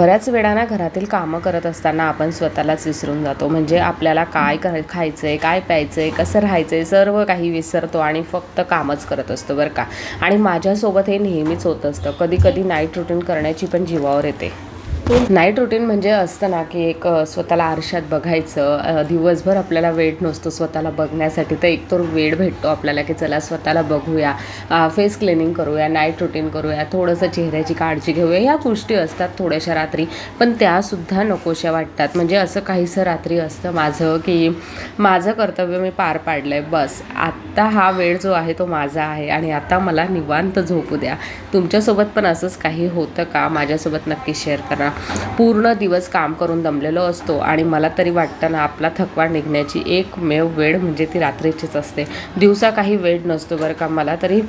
बऱ्याच वेळा ना घरातील कामं करत असताना आपण स्वतःलाच विसरून जातो. म्हणजे आपल्याला काय कर खायचं आहे काय प्यायचं आहे कसं राहायचं आहे सर्व काही विसरतो आणि फक्त कामच करत असतो बरं का. आणि माझ्यासोबत हे नेहमीच होत असतं. कधी कधी नाईट रुटीन करण्याची पण जीवावर येते. नाईट रुटीन म्हणजे असतं ना की एक स्वतःला आरशात बघायचं. दिवसभर आपल्याला वेळ नसतो स्वतःला बघण्यासाठी. तर एक तर वेळ भेटतो आपल्याला की चला स्वतःला बघूया. फेस क्लिनिंग करूया नाईट रुटीन करूया थोडंसं चेहऱ्याची काळजी घेऊया. ह्या गोष्टी असतात थोड्याशा रात्री. पण त्यासुद्धा नकोशा वाटतात. म्हणजे असं काहीसं रात्री असतं माझं की माझं कर्तव्य मी पार पाडलं आहे बस. आत्ता हा वेळ जो आहे तो माझा आहे. आणि आता मला निवांत झोपू द्या. तुमच्यासोबत पण असंच काही होतं का? माझ्यासोबत नक्की शेअर करा. पूर्ण दिवस काम करून दमलेलो असतो आणि मला तरी वाटतं ना आपला थकवा निघण्याची एकमेव वेळ म्हणजे ती रात्रीचीच असते. दिवसा काही वेळ नसतो बरं का मला तरी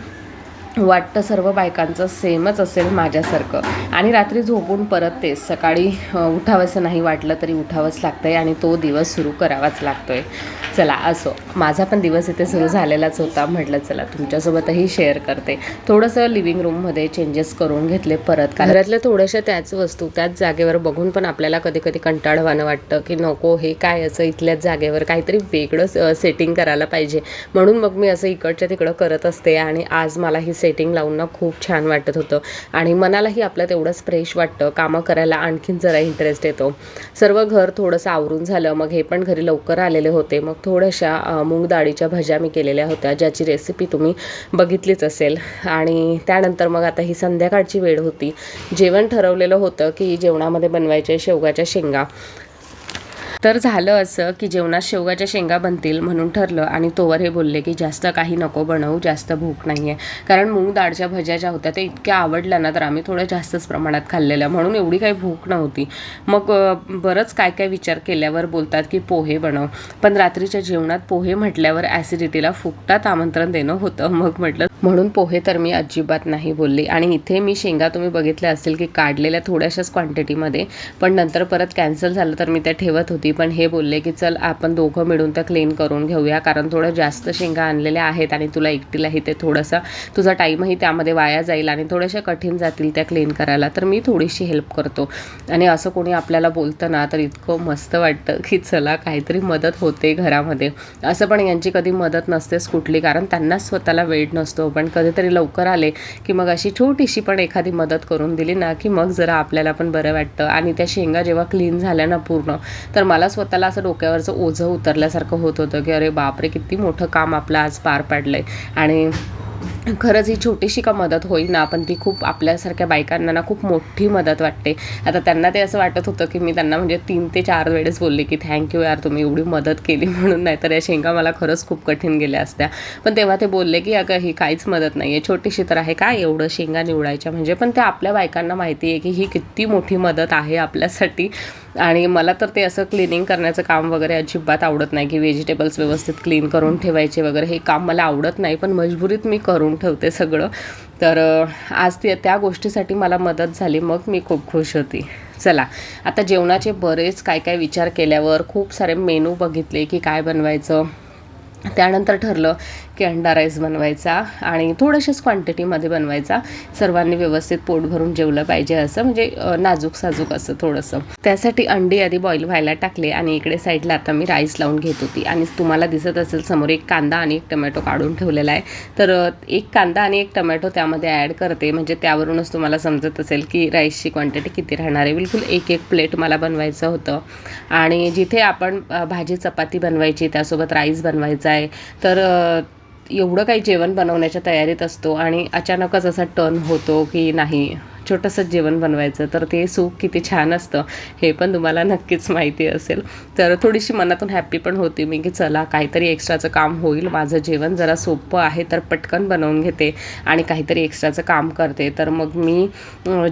वाटतं सर्व बायकांचं सेमच असेल माझ्यासारखं. आणि रात्री झोपून परत तेच सकाळी उठावंसं नाही वाटलं तरी उठावंच लागतं आहे आणि तो दिवस सुरू करावाच लागतो आहे चला असो. माझा पण दिवस इथे सुरू झालेलाच होता. म्हटलं चला तुमच्यासोबतही शेअर करते. थोडंसं लिव्हिंग रूममध्ये चेंजेस करून घेतले परत. घरातल्या थोड्याशा त्याच वस्तू त्याच जागेवर बघून पण आपल्याला कधी कधी कंटाळवाणं वाटतं की नको हे काय असं इथल्याच जागेवर काहीतरी वेगळं सेटिंग करायला पाहिजे. म्हणून मग मी असं इकडच्या तिकडं करत असते आणि आज मला ही सेटिंग लावून ना खूप छान वाटत होतं. आणि मनालाही आपलं तेवढंच फ्रेश वाटतं. कामं करायला आणखीन जरा इंटरेस्ट येतो. सर्व घर थोडंसं आवरून झालं. मग हे पण घरी लवकर आलेले होते. मग थोड्याशा मूग डाळीच्या भज्या मी केलेल्या होत्या ज्याची रेसिपी तुम्ही बघितलीच असेल. आणि त्यानंतर मग आता ही संध्याकाळची वेळ होती. जेवण ठरवलेलं होतं की जेवणामध्ये बनवायचे शेवगाच्या शेंगा. तर झालं असं की जेवणात शेवगाच्या शेंगा बनतील म्हणून ठरलं आणि तोवर हे बोलले की जास्त काही नको बनवू जास्त भूक नाही आहे कारण मूग डाळच्या भज्या ज्या होत्या त्या इतक्या आवडल्या ना तर आम्ही थोड्या जास्तच प्रमाणात खाल्लेल्या. म्हणून एवढी काही भूक नव्हती. मग बरंच काय काय विचार केल्यावर बोलतात की पोहे बनव. पण रात्रीच्या जेवणात पोहे म्हटल्यावर ॲसिडिटीला फुकटात आमंत्रण देणं होतं. मग म्हटलं म्हणून पोहे तर मी अजिबात नाही बोलली. आणि इथे मी शेंगा तुम्ही बघितल्या असतील की काढलेल्या थोड्याशाच क्वांटिटीमध्ये पण नंतर परत कॅन्सल झालं तर मी त्या ठेवत होती. पण हे बोलले की चल आपण दोघं मिळून त्या क्लीन करून घेऊया. कारण थोडं जास्त शेंगा आणलेल्या आहेत आणि तुला एकटीलाही ते थोडंसं तुझा टाईमही त्यामध्ये वाया जाईल आणि थोड्याशा कठीण जातील त्या क्लीन करायला. तर मी थोडीशी हेल्प करतो. आणि असं कोणी आपल्याला बोलतं ना तर इतकं मस्त वाटतं की चला काहीतरी मदत होते घरामध्ये. असं पण यांची कधी मदत नसतेच कुठली कारण त्यांनाच स्वतःला वेळ नसतो. पण कधीतरी लवकर आले की मग अशी छोटीशी पण एखादी मदत करून दिली ना की मग जरा आपल्याला पण बरं वाटतं. आणि त्या शेंगा जेव्हा क्लीन झाल्या ना पूर्ण तर मला स्वतःला असं डोक्यावरचं ओझं उतरल्यासारखं होत होतं की अरे बापरे किती मोठं काम आपलं आज पार पाडलं आहे आणि खरंच ही छोटीशी का मदत होईना पण ती खूप आपल्यासारख्या बायकांना ना खूप मोठी मदत वाटते. आता त्यांना ते असं वाटत होतं की मी त्यांना म्हणजे तीन ते चार वेळेस बोलले की थँक्यू यार तुम्ही एवढी मदत केली म्हणून नाही तर या शेंगा मला खरंच खूप कठीण गेल्या असत्या. पण तेव्हा ते बोलले की अगं ही काहीच मदत नाही आहे छोटीशी तर आहे काय एवढं शेंगा निवडायच्या म्हणजे? पण ते आपल्या बायकांना माहिती आहे की ही किती मोठी मदत आहे आपल्यासाठी. आणि मला तर ते असं क्लिनिंग करण्याचं काम वगैरे अजिबात आवडत नाही की व्हेजिटेबल्स व्यवस्थित क्लीन करून ठेवायचे वगैरे हे काम मला आवडत नाही. पण मजबुरीत मी करून ठेवते सगळं. तर आज ते त्या गोष्टीसाठी मला मदत झाली. मग मी खूप खुश होती. चला आता जेवणाचे बरेच काय काय विचार केल्यावर खूप सारे मेनू बघितले की काय बनवायचं. त्यानंतर ठरलं की अंडा राईस बनवायचा आणि थोड्याशाच क्वांटिटीमध्ये बनवायचा. सर्वांनी व्यवस्थित पोट भरून जेवलं पाहिजे असं म्हणजे नाजूक साजूक असं थोडंसं. त्यासाठी अंडी आधी बॉईल व्हायला टाकले आणि इकडे साईडला आता मी राईस लावून घेत होती. आणि तुम्हाला दिसत असेल समोर एक कांदा आणि एक टमॅटो काढून ठेवलेला आहे. तर एक कांदा आणि एक टमॅटो त्यामध्ये ॲड करते. म्हणजे त्यावरूनच तुम्हाला समजत असेल की राईसची क्वांटिटी किती राहणार आहे. बिलकुल एक एक प्लेट मला बनवायचं होतं. आणि जिथे आपण भाजी चपाती बनवायची त्यासोबत राईस बनवायचा आहे. तर एवढं काही जेवण बनवण्याच्या तयारीत असतो आणि अचानकच असा टर्न होतो की नाही छोटंसं जेवण बनवायचं तर ते सुख किती छान असतं हे पण तुम्हाला नक्कीच माहिती असेल. तर थोडीशी मनातून हॅप्पी पण होती मी की चला काहीतरी एक्स्ट्राचं काम होईल माझं जेवण जरा सोपं आहे तर पटकन बनवून घेते आणि काहीतरी एक्स्ट्राचं काम करते. तर मग मी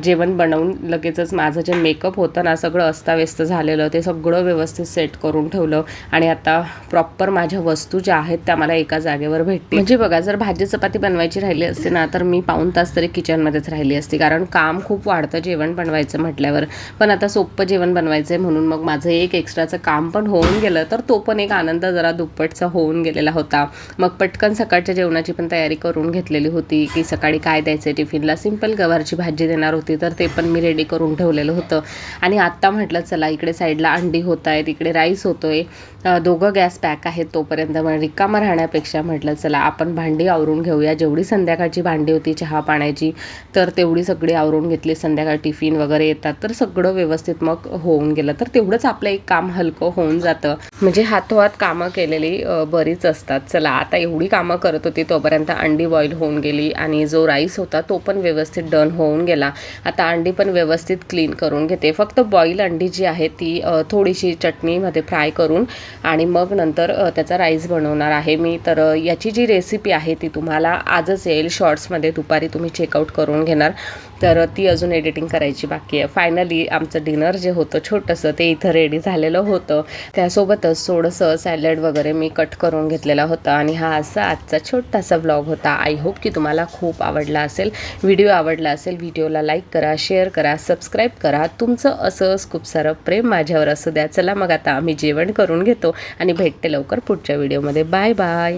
जेवण बनवून लगेचच माझं जे मेकअप होतं ना सगळं अस्ताव्यस्त झालेलं ते सगळं व्यवस्थित सेट करून ठेवलं आणि आता प्रॉपर माझ्या वस्तू ज्या आहेत त्या मला एका जागेवर भेटतील. म्हणजे बघा जर भाजी चपाती बनवायची राहिली असते ना तर मी पाऊन तास तरी किचनमध्येच राहिली असती कारण का काम खूप वाढतं जेवण बनवायचं म्हटल्यावर. पण आता सोपं जेवण बनवायचं आहे म्हणून मग माझं एक एक्स्ट्राचं काम पण होऊन गेलं तर तो पण एक आनंद जरा दुप्पटचा होऊन गेलेला होता. मग पटकन सकाळच्या जेवणाची पण तयारी करून घेतलेली होती की सकाळी काय द्यायचं टिफिनला? सिंपल गवारची भाजी देणार होती तर ते पण मी रेडी करून ठेवलेलं होतं. आणि आत्ता म्हटलं चला इकडे साईडला अंडी होत आहेत इकडे राईस होतोय. आहे दोघं गॅस पॅक आहेत तोपर्यंत मग राहण्यापेक्षा म्हटलं चला आपण भांडी आवरून घेऊया. जेवढी संध्याकाळची भांडी होती चहा पाण्याची तर तेवढी सगळी आवरून घेतली संध्याकाळ टिफिन वगैरे येतात तर सगळं व्यवस्थित मग होऊन गेलं. तर तेवढंच आपलं एक काम हलकं होऊन जातं. म्हणजे हातोहात कामं केलेली बरीच असतात. चला आता एवढी कामं करत होती तोपर्यंत अंडी बॉईल होऊन गेली आणि जो राईस होता तो पण व्यवस्थित डन होऊन गेला. आता अंडी पण व्यवस्थित क्लीन करून घेते. फक्त बॉईल अंडी जी आहे ती थोडीशी चटणीमध्ये फ्राय करून आणि मग नंतर त्याचा राईस बनवणार आहे मी. तर याची जी रेसिपी आहे ती तुम्हाला आजच येईल. शॉर्ट्समध्ये दुपारी तुम्ही चेकआउट करून घेणार. तर ती अजून एडिटिंग करायची बाकी आहे. फायनली आमचं डिनर जे होतं छोटंसं ते इथं रेडी झालेलं होतं. त्यासोबतच थोडंसं सॅलड वगैरे मी कट करून घेतलेला होता आणि हा असा आजचा छोटासा ब्लॉग होता. आय होप की तुम्हाला खूप आवडला असेल. व्हिडिओ आवडला असेल व्हिडिओला लाईक करा शेअर करा सबस्क्राईब करा. तुमचं असंच खूप सारं प्रेम माझ्यावर असू द्या. चला मग आता आम्ही जेवण करून घेतो आणि भेटते लवकर पुढच्या व्हिडिओमध्ये बाय बाय